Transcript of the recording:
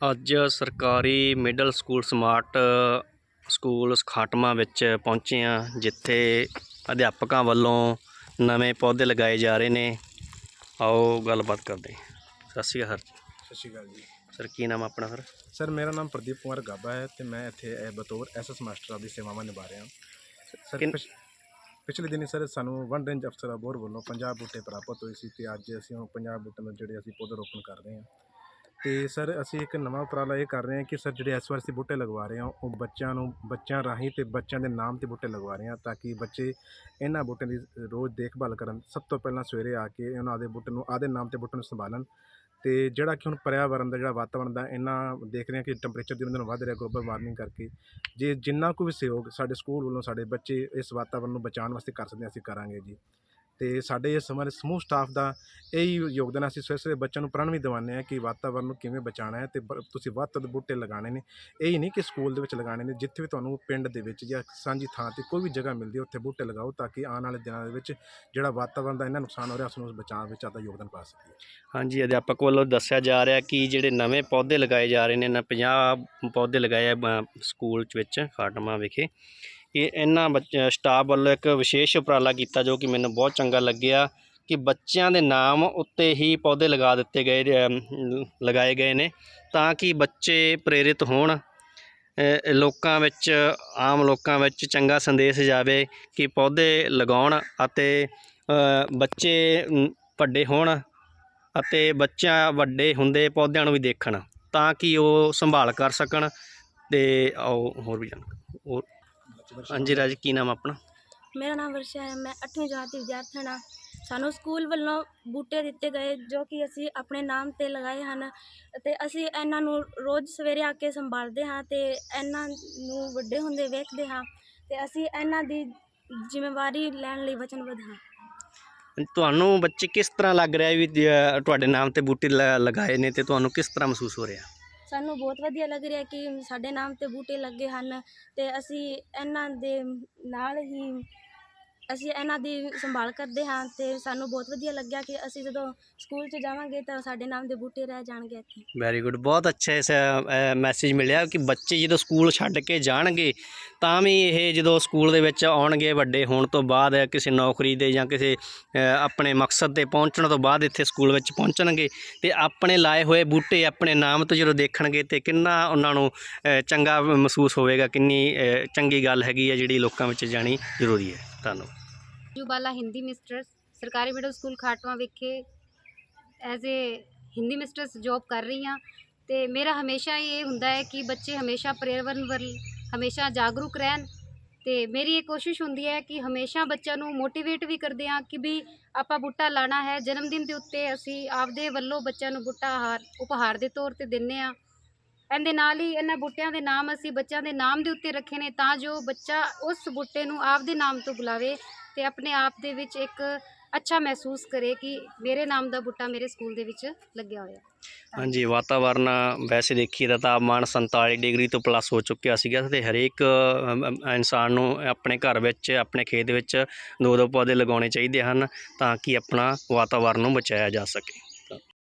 ਅੱਜ ਸਰਕਾਰੀ middle school smart school Khatma ਵਿੱਚ ਪਹੁੰਚੇ ਹਾਂ ਜਿੱਥੇ ਅਧਿਆਪਕਾਂ ਵੱਲੋਂ ਨਵੇਂ ਪੌਦੇ ਲਗਾਏ ਜਾ ਰਹੇ ਨੇ। ਆਓ ਗੱਲਬਾਤ ਕਰਦੇ ਹਾਂ। ਸਤਿ ਸ਼੍ਰੀ ਅਕਾਲ ਸਰ। ਸਤਿ ਸ਼੍ਰੀ ਅਕਾਲ ਜੀ। ਸਰ ਕੀ ਨਾਮ ਆਪਣਾ ਸਰ? ਸਰ ਮੇਰਾ ਨਾਮ ਪ੍ਰਦੀਪ ਕੁਮਾਰ ਗਾਬਾ ਹੈ ਤੇ ਮੈਂ ਇੱਥੇ ਅਹ, ਬਤੌਰ ਐਸਐਸ ਮਾਸਟਰ ਦੀ ਸੇਵਾਵਾਂ ਨਿਭਾ ਰਿਹਾ ਸਰ ਕਿੰਨ- ਪਿਛ- ਪਿਛਲੇ ਦਿਨੀ ਸਰ ਸਾਨੂੰ ਵਨ ਰੇਂਜ ਅਫਸਰ ਅਬੋਰ ਵੱਲੋਂ ਪੰਜਾਬ ਬੂਟੇ ਪ੍ਰਾਪਤ ਹੋਏ ਸੀ ਤੇ ਅੱਜ ਅਸੀਂ ਉਹ ਪੰਜਾਬ ਬੂਟੇ ਨੂੰ ਜਿਹੜੇ ਅਸੀਂ ਪੌਦੇ ਰੋਪਣ ਕਰ ਰਹੇ ਹਾਂ। ਤੇ ਸਰ, ਅਸੀਂ ਇੱਕ ਨਵਾਂ ਉਪਰਾਲਾ ਇਹ ਕਰ ਰਹੇ ਹਾਂ ਕਿ ਸਰ, ਜਿਹੜੇ ਇਸ ਵਾਰ ਅਸੀਂ ਬੂਟੇ ਲਗਵਾ ਰਹੇ ਹਾਂ, ਉਹ ਬੱਚਿਆਂ ਨੂੰ, ਬੱਚਿਆਂ ਰਾਹੀਂ ਤੇ ਬੱਚਿਆਂ ਦੇ ਨਾਮ ਤੇ ਬੂਟੇ ਲਗਵਾ ਰਹੇ ਹਾਂ ਤਾਂ ਕਿ ਬੱਚੇ ਇਹਨਾਂ ਬੂਟਿਆਂ ਦੀ ਰੋਜ਼ ਦੇਖਭਾਲ ਕਰਨ। ਸਭ ਤੋਂ ਪਹਿਲਾਂ ਸਵੇਰੇ ਆ ਕੇ ਉਹਨਾਂ ਦੇ ਬੂਟੇ ਨੂੰ, ਆਦੇ ਨਾਮ ਤੇ ਬੂਟੇ ਨੂੰ ਸੰਭਾਲਣ ਤੇ ਜਿਹੜਾ ਕਿ ਹੁਣ ਪਰਿਆਵਰਨ ਦਾ, ਜਿਹੜਾ ਵਾਤਾਵਰਣ ਦਾ ਇੰਨਾ ਦੇਖ ਰਹੇ ਹਾਂ ਕਿ ਟੈਂਪਰੇਚਰ ਦਿਨੋਂ ਦਿਨ ਵੱਧ ਰਿਹਾ ਗਲੋਬਲ ਵਾਰਮਿੰਗ ਕਰਕੇ। ਜੇ ਜਿੰਨਾ ਕੁ ਵੀ ਸਹਿਯੋਗ ਸਾਡੇ ਸਕੂਲ ਵੱਲੋਂ ਸਾਡੇ ਬੱਚੇ ਇਸ ਵਾਤਾਵਰਣ ਨੂੰ ਬਚਾਉਣ ਵਾਸਤੇ ਕਰ ਸਕਦੇ ਅਸੀਂ ਕਰਾਂਗੇ ਜੀ। ਤੇ ਸਾਡੇ ਇਸ ਸਮੇਂ ਸਮੂਹ ਸਟਾਫ ਦਾ ਇਹੀ ਯੋਗਦਾਨ ਅਸੀਂ ਸਵੇਰੇ ਸਵੇਰੇ ਬੱਚਿਆਂ ਨੂੰ ਪ੍ਰਣ ਵੀ ਦਿਵਾਉਂਦੇ ਹਾਂ ਕਿ ਵਾਤਾਵਰਨ ਨੂੰ ਕਿਵੇਂ ਬਚਾਉਣਾ ਹੈ ਤੇ ਬ- ਤੁਸੀਂ ਵੱਧ ਤੋਂ ਵੱਧ ਬੂਟੇ ਲਗਾਉਣੇ ਨੇ। ਇਹੀ ਨਹੀਂ ਕਿ ਸਕੂਲ ਦੇ ਵਿੱਚ ਲਗਾਉਣੇ ਨੇ ਜਿੱਥੇ ਵੀ ਤੁਹਾਨੂੰ ਪਿੰਡ ਦੇ ਵਿੱਚ ਜਾਂ ਸਾਂਝੀ ਥਾਂ ਤੇ ਕੋਈ ਵੀ ਜਗ੍ਹਾ ਮਿਲਦੀ ਹੈ ਉੱਥੇ ਬੂਟੇ ਲਗਾਓ ਤਾਂ ਕਿ ਆਉਣ ਵਾਲੇ ਦਿਨਾਂ ਦੇ ਵਿੱਚ ਜਿਹੜਾ ਵਾਤਾਵਰਨ ਦਾ ਇੰਨਾ ਨੁਕਸਾਨ ਹੋ ਰਿਹਾ ਉਸ ਨੂੰ ਬਚਾਉਣ ਵਿੱਚ ਆਪਦਾ ਯੋਗਦਾਨ ਪਾ ਸਕੀਏ। ਹਾਂਜੀ ਅਧਿਆਪਕ ਵੱਲੋਂ ਦੱਸਿਆ ਜਾ ਰਿਹਾ ਕਿ ਜਿਹੜੇ ਨਵੇਂ ਪੌਦੇ ਲਗਾਏ ਜਾ ਰਹੇ ਨੇ ਨਾ 50 ਪੌਦੇ ਲਗਾਏ ਆ ਅ, ਸਕੂਲ ਚ ਵਿੱਚ ਖਾਟਮਾ ਵਿਖੇ। ਇਹ ਇਹਨਾਂ ਬੱਚ, ਸਟਾਫ ਵੱਲੋਂ ਇੱਕ ਵਿਸ਼ੇਸ਼ ਉਪਰਾਲਾ ਕੀਤਾ ਜੋ ਕਿ ਮੈਨੂੰ ਬਹੁਤ ਚੰਗਾ ਲੱਗਿਆ ਕਿ ਬੱਚਿਆਂ ਦੇ ਨਾਮ ਉੱਤੇ ਹੀ ਪੌਦੇ ਲਗਾ ਦਿੱਤੇ ਗਏ ਲਗਾਏ ਗਏ ਨੇ ਤਾਂ ਕਿ ਬੱਚੇ ਪ੍ਰੇਰਿਤ ਹੋਣ। ਲੋਕਾਂ ਵਿੱਚ, ਆਮ ਲੋਕਾਂ ਵਿੱਚ ਚੰਗਾ ਸੰਦੇਸ਼ ਜਾਵੇ ਕਿ ਪੌਦੇ ਲਗਾਉਣ ਅਤੇ ਬੱਚੇ ਵੱਡੇ ਹੋਣ ਅਤੇ ਬੱਚਾ ਵੱਡੇ ਹੁੰਦੇ ਪੌਦਿਆਂ ਨੂੰ ਵੀ ਦੇਖਣ ਤਾਂ ਕਿ ਉਹ ਸੰਭਾਲ ਕਰ ਸਕਣ ਤੇ ਆਓ ਹੋਰ ਵੀ ਜਾਣ ਹੋਰ ਹਾਂਜੀ ਰਾਜ ਕੀ ਨਾਮ ਆਪਣਾ? ਮੇਰਾ ਨਾਮ ਵਰਸ਼ਾ ਹੈ ਮੈਂ 8ਵੀਂ ਜਮਾਤ ਦੀ ਵਿਦਿਆਰਥਣ ਹਾਂ। ਸਾਨੂੰ ਸਕੂਲ ਵੱਲੋਂ ਬੂਟੇ ਦਿੱਤੇ ਗਏ ਜੋ ਕਿ ਅਸੀਂ ਆਪਣੇ ਨਾਮ ਤੇ ਲਗਾਏ ਹਨ ਅਤੇ ਅਸੀਂ ਇਹਨਾਂ ਨੂੰ ਰੋਜ਼ ਸਵੇਰੇ ਆ ਕੇ ਸੰਭਾਲਦੇ ਹਾਂ ਤੇ ਇਹਨਾਂ ਨੂੰ ਵੱਡੇ ਹੁੰਦੇ ਵੇਖਦੇ ਹਾਂ ਤੇ ਅਸੀਂ ਇਹਨਾਂ ਦੀ ਜ਼ਿੰਮੇਵਾਰੀ ਲੈਣ ਲਈ ਵਚਨਬੱਧ ਹਾਂ। ਤੁਹਾਨੂੰ ਬੱਚੇ ਕਿਸ ਤਰ੍ਹਾਂ ਲੱਗ ਰਿਹਾ ਵੀ ਤੁਹਾਡੇ ਨਾਮ ਤੇ ਬੂਟੇ ਲਗਾਏ ਨੇ ਤੇ ਤੁਹਾਨੂੰ ਕਿਸ ਤਰ੍ਹਾਂ ਮਹਿਸੂਸ ਹੋ ਰਿਹਾ? ਸਾਨੂੰ ਬਹੁਤ ਵਧੀਆ ਲੱਗ ਰਿਹਾ ਕਿ ਸਾਡੇ ਨਾਮ ਤੇ ਬੂਟੇ ਲੱਗੇ ਹਨ ਅਤੇ ਅਸੀਂ ਇਹਨਾਂ ਦੇ ਨਾਲ ਹੀ ਅਸੀਂ ਇਹਨਾਂ ਦੀ ਸੰਭਾਲ ਕਰਦੇ ਹਾਂ ਅਤੇ ਸਾਨੂੰ ਬਹੁਤ ਵਧੀਆ ਲੱਗਿਆ ਕਿ ਅਸੀਂ ਜਦੋਂ ਸਕੂਲ 'ਚ ਜਾਵਾਂਗੇ ਤਾਂ ਸਾਡੇ ਨਾਮ ਦੇ ਬੂਟੇ ਰਹਿ ਜਾਣਗੇ ਇੱਥੇ। ਵੈਰੀ ਗੁੱਡ ਬਹੁਤ ਅੱਛਾ ਇਸ ਮੈਸੇਜ ਮਿਲਿਆ ਕਿ ਬੱਚੇ ਜਦੋਂ ਸਕੂਲ ਛੱਡ ਕੇ ਜਾਣਗੇ ਤਾਂ ਵੀ ਇਹ ਜਦੋਂ ਸਕੂਲ ਦੇ ਵਿੱਚ ਆਉਣਗੇ ਵੱਡੇ ਹੋਣ ਤੋਂ ਬਾਅਦ ਕਿਸੇ ਨੌਕਰੀ ਦੇ ਜਾਂ ਕਿਸੇ ਆਪਣੇ ਮਕਸਦ ਤੇ ਪਹੁੰਚਣ ਤੋਂ ਬਾਅਦ ਇੱਥੇ ਸਕੂਲ ਵਿੱਚ ਪਹੁੰਚਣਗੇ ਤੇ ਆਪਣੇ ਲਾਏ ਹੋਏ ਬੂਟੇ ਆਪਣੇ ਨਾਮ ਤੋਂ ਜਦੋਂ ਦੇਖਣਗੇ ਤੇ ਕਿੰਨਾ ਉਹਨਾਂ ਨੂੰ ਚੰਗਾ ਮਹਿਸੂਸ ਹੋਵੇਗਾ, ਕਿੰਨੀ ਚੰਗੀ ਗੱਲ ਹੈਗੀ ਹੈ ਜਿਹੜੀ ਲੋਕਾਂ ਵਿੱਚ ਜਾਣੀ ਜ਼ਰੂਰੀ ਹੈ। ਧੰਨਵਾਦ। ਜੂਬਾਲਾ ਹਿੰਦੀ ਮਿਸਟਰਸ ਸਰਕਾਰੀ ਮਿਡਲ ਸਕੂਲ ਖਾਟਵਾ ਵਿਖੇ as a Hindi mistress job ਕਰ ਰਹੀ ਹਾਂ ਤੇ ਮੇਰਾ ਹਮੇਸ਼ਾ ਹੀ ਇਹ ਹੁੰਦਾ ਹੈ ਕਿ ਬੱਚੇ ਹਮੇਸ਼ਾ ਪਰਿਆਵਰਨ ਵੱਲ, ਹਮੇਸ਼ਾ ਜਾਗਰੂਕ ਰਹਿਣ ਤੇ ਮੇਰੀ ਇਹ ਕੋਸ਼ਿਸ਼ ਹੁੰਦੀ ਹੈ ਕਿ ਹਮੇਸ਼ਾ ਬੱਚਿਆਂ ਨੂੰ ਮੋਟੀਵੇਟ ਵੀ ਕਰਦੇ ਹਾਂ ਕਿ ਵੀ ਆਪਾਂ ਬੂਟਾ ਲਾਣਾ ਹੈ ਜਨਮ ਦਿਨ ਦੇ ਉੱਤੇ ਅਸੀਂ ਆਪਦੇ ਵੱਲੋਂ ਬੱਚਿਆਂ ਨੂੰ ਬੂਟਾ ਹਾਰ, ਉਪਹਾਰ ਦੇ ਤੌਰ ਤੇ ਦਿੰਨੇ ਆ ਇਹਦੇ ਨਾਲ ਹੀ ਇਹਨਾਂ ਬੂਟਿਆਂ ਦੇ ਨਾਮ ਅਸੀਂ ਬੱਚਿਆਂ ਦੇ ਨਾਮ ਦੇ ਉੱਤੇ ਰੱਖੇ ਨੇ ਤਾਂ ਜੋ ਬੱਚਾ ਉਸ ਬੂਟੇ ਨੂੰ ਆਪਦੇ ਨਾਮ ਤੋਂ ਬੁਲਾਵੇ ਤੇ ਆਪਣੇ ਆਪ ਦੇ ਵਿੱਚ ਇੱਕ ਅੱਛਾ ਮਹਿਸੂਸ ਕਰੇ ਕਿ ਮੇਰੇ ਨਾਮ ਦਾ ਬੂਟਾ ਮੇਰੇ ਸਕੂਲ ਦੇ ਵਿੱਚ ਲੱਗਿਆ ਹੋਇਆ। ਹਾਂਜੀ, ਵਾਤਾਵਰਨ ਵੈਸੇ ਦੇਖੀਏ ਤਾਂ ਤਾਪਮਾਨ 47 ਡਿਗਰੀ ਤੋਂ ਪਲੱਸ ਹੋ ਚੁੱਕਿਆ ਸੀਗਾ ਤੇ ਹਰੇਕ ਇਨਸਾਨ ਨੂੰ ਆਪਣੇ ਘਰ ਵਿੱਚ, ਆਪਣੇ ਖੇਤ ਵਿੱਚ ਦੋ ਦੋ ਪੌਦੇ ਲਗਾਉਣੇ ਚਾਹੀਦੇ ਹਨ ਤਾਂ ਕਿ ਆਪਣਾ ਵਾਤਾਵਰਨ ਨੂੰ ਬਚਾਇਆ ਜਾ ਸਕੇ।